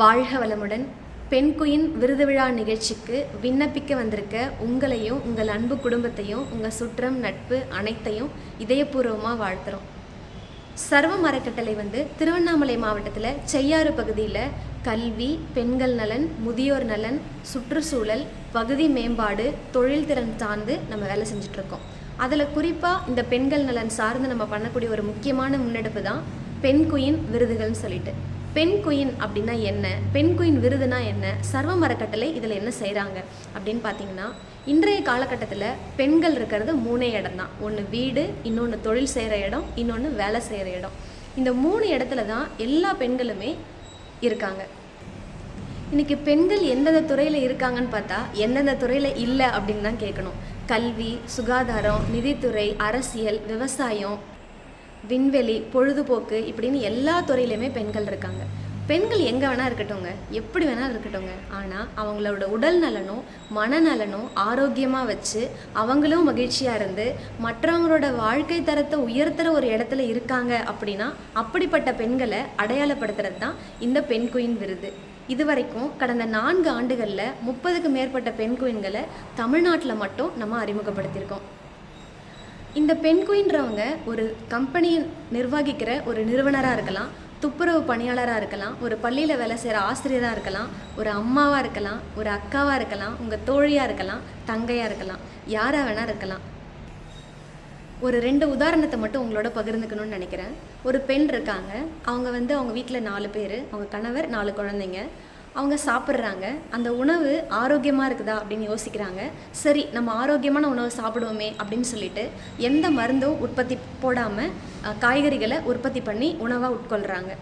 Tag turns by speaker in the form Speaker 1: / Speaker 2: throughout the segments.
Speaker 1: வாழ்க வளமுடன். பெண்குயின் விருது விழா நிகழ்ச்சிக்கு விண்ணப்பிக்க வந்திருக்க உங்களையும் உங்கள் அன்பு குடும்பத்தையும் உங்கள் சுற்றம் நட்பு அனைத்தையும் இதயபூர்வமாக வாழ்த்துறோம். சர்வ மரக்கட்டளை வந்து திருவண்ணாமலை மாவட்டத்தில் செய்யாறு பகுதியில் கல்வி பெண்கள் நலன் முதியோர் நலன் சுற்றுச்சூழல் பகுதி மேம்பாடு தொழில் திறன் சார்ந்து நம்ம வேலை செஞ்சிட்ருக்கோம். அதில் குறிப்பாக இந்த பெண்கள் நலன் சார்ந்து நம்ம பண்ணக்கூடிய ஒரு முக்கியமான முன்னெடுப்பு தான் பெண் குயின் விருதுகள்னு சொல்லிட்டு. பெண் குயின் அப்படின்னா என்ன? பெண் குயின் விருதுனா என்ன? சர்வ மரக்கட்டளை இதில் என்ன செய்கிறாங்க அப்படின்னு பார்த்தீங்கன்னா இன்றைய காலகட்டத்தில் பெண்கள் இருக்கிறது மூணே இடம் தான். ஒன்று வீடு இன்னொன்று தொழில் செய்கிற இடம் இன்னொன்று வேலை செய்கிற இடம். இந்த மூணு இடத்துல தான் எல்லா பெண்களுமே இருக்காங்க. இன்னைக்கு பெண்கள் எந்தெந்த துறையில் இருக்காங்கன்னு பார்த்தா எந்தெந்த துறையில் இல்லை அப்படின்னு தான் கேட்கணும். கல்வி சுகாதாரம் நிதித்துறை அரசியல் விவசாயம் விண்வெளி பொழுதுபோக்கு இப்படின்னு எல்லா துறையிலையுமே பெண்கள் இருக்காங்க. பெண்கள் எங்கே வேணால் இருக்கட்டும்ங்க. எப்படி வேணால் இருக்கட்டும்ங்க. ஆனால் அவங்களோட உடல் நலனும் மனநலனும் ஆரோக்கியமாக வச்சு அவங்களும் மகிழ்ச்சியாக இருந்து மற்றவங்களோட வாழ்க்கை தரத்தை உயர்த்துகிற ஒரு இடத்துல இருக்காங்க அப்படின்னா அப்படிப்பட்ட பெண்களை அடையாளப்படுத்துறது தான் இந்த பெண் குயின் விருது. இதுவரைக்கும் கடந்த நான்கு ஆண்டுகளில் முப்பதுக்கு மேற்பட்ட பெண் குயின்களை தமிழ்நாட்டில் மட்டும் நம்ம அறிமுகப்படுத்தியிருக்கோம். இந்த பெண்குயின்றவங்க ஒரு கம்பெனியை நிர்வகிக்கிற ஒரு நிறுவனராக இருக்கலாம் துப்புரவு பணியாளராக இருக்கலாம் ஒரு பள்ளியில் வேலை செய்கிற ஆசிரியராக இருக்கலாம் ஒரு அம்மாவாக இருக்கலாம் ஒரு அக்காவாக இருக்கலாம் உங்கள் தோழியாக இருக்கலாம் தங்கையாக இருக்கலாம் யாராக வேணால் இருக்கலாம். ஒரு ரெண்டு உதாரணத்தை மட்டும் உங்களோட பகிர்ந்துக்கணும்னு நினைக்கிறேன். ஒரு பெண் இருக்காங்க. அவங்க வந்து அவங்க வீட்டில் நாலு பேர் அவங்க கணவர் நாலு குழந்தைங்க. அவங்க சாப்பிட்றாங்க. அந்த உணவு ஆரோக்கியமாக இருக்குதா அப்படின்னு யோசிக்கிறாங்க. சரி நம்ம ஆரோக்கியமான உணவு சாப்பிடுவோமே அப்படின்னு சொல்லிட்டு எந்த மருந்தும் உற்பத்தி போடாமல் காய்கறிகளை உற்பத்தி பண்ணி உணவாக உட்கொள்கிறாங்க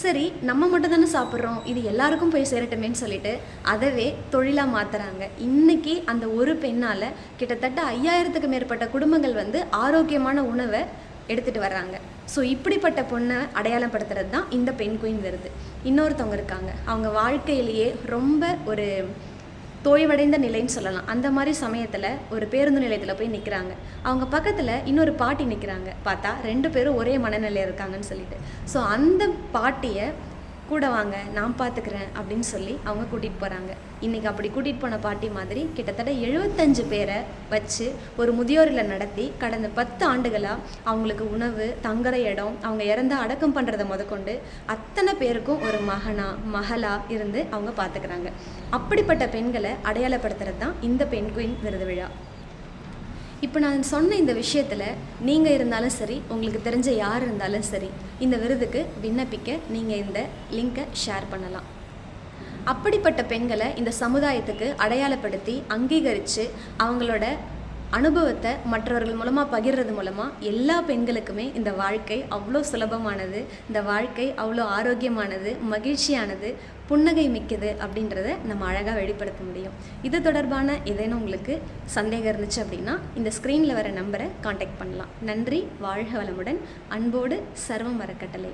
Speaker 1: சரி நம்ம மட்டும் தானே சாப்பிட்றோம். இது எல்லாருக்கும் போய் சேரட்டுமேன்னு சொல்லிட்டு அதவே தொழிலாக மாற்றுறாங்க இன்றைக்கி அந்த ஒரு பெண்ணால் கிட்டத்தட்ட ஐயாயிரத்துக்கு மேற்பட்ட குடும்பங்கள் வந்து ஆரோக்கியமான உணவை எடுத்துகிட்டு வர்றாங்க. ஸோ இப்படிப்பட்ட பொண்ணை அடையாளப்படுத்துறது தான் இந்த பெண் குயின் வருது. இன்னொருத்தவங்க இருக்காங்க. அவங்க வாழ்க்கையிலேயே ரொம்ப ஒரு தோய்வடைந்த நிலைன்னு சொல்லலாம். அந்த மாதிரி சமயத்தில் ஒரு பேருந்து நிலையத்தில் போய் நிற்கிறாங்க அவங்க பக்கத்தில் இன்னொரு பாட்டி நிற்கிறாங்க பார்த்தா ரெண்டு பேரும் ஒரே மனநிலையில் இருக்காங்கன்னு சொல்லிட்டு. ஸோ அந்த பாட்டியை கூட வாங்க நான் பார்த்துக்கிறேன் அப்படின்னு சொல்லி அவங்க கூட்டிகிட்டு போகிறாங்க இன்றைக்கி அப்படி கூட்டிகிட்டு போன பாட்டி மாதிரி கிட்டத்தட்ட எழுபத்தஞ்சு பேரை வச்சு ஒரு முதியோரில் நடத்தி கடந்த பத்து ஆண்டுகளாக அவங்களுக்கு உணவு தங்குற இடம் அவங்க இறந்த அடக்கம் பண்ணுறதை முதற்கொண்டு அத்தனை பேருக்கும் ஒரு மகனா மகளா இருந்து அவங்க பார்த்துக்கிறாங்க அப்படிப்பட்ட பெண்களை அடையாளப்படுத்துறது தான் இந்த பெண் குயின் விருது விழா. இப்போ நான் சொன்ன இந்த விஷயத்தில் நீங்கள் இருந்தாலும் சரி உங்களுக்கு தெரிஞ்ச யார் இருந்தாலும் சரி இந்த விருதுக்கு விண்ணப்பிக்க நீங்கள் இந்த லிங்கை ஷேர் பண்ணலாம். அப்படிப்பட்ட பெண்களை இந்த சமுதாயத்துக்கு அடையாளப்படுத்தி அங்கீகரித்து அவங்களோட அனுபவத்தை மற்றவர்கள் மூலமாக பகிர்றது மூலமாக எல்லா பெண்களுக்குமே இந்த வாழ்க்கை அவ்வளோ சுலபமானது இந்த வாழ்க்கை அவ்வளோ ஆரோக்கியமானது மகிழ்ச்சியானது புன்னகை மிக்கது அப்படின்றத நம்ம அழகாக வெளிப்படுத்த முடியும். இது தொடர்பான ஏதேனும் உங்களுக்கு சந்தேகம் இருந்துச்சு அப்படின்னா இந்த ஸ்க்ரீனில் வர நம்பரை காண்டாக்ட் பண்ணலாம். நன்றி வாழ்க வளமுடன். அன்போடு சர்வம் வரக்கட்டளை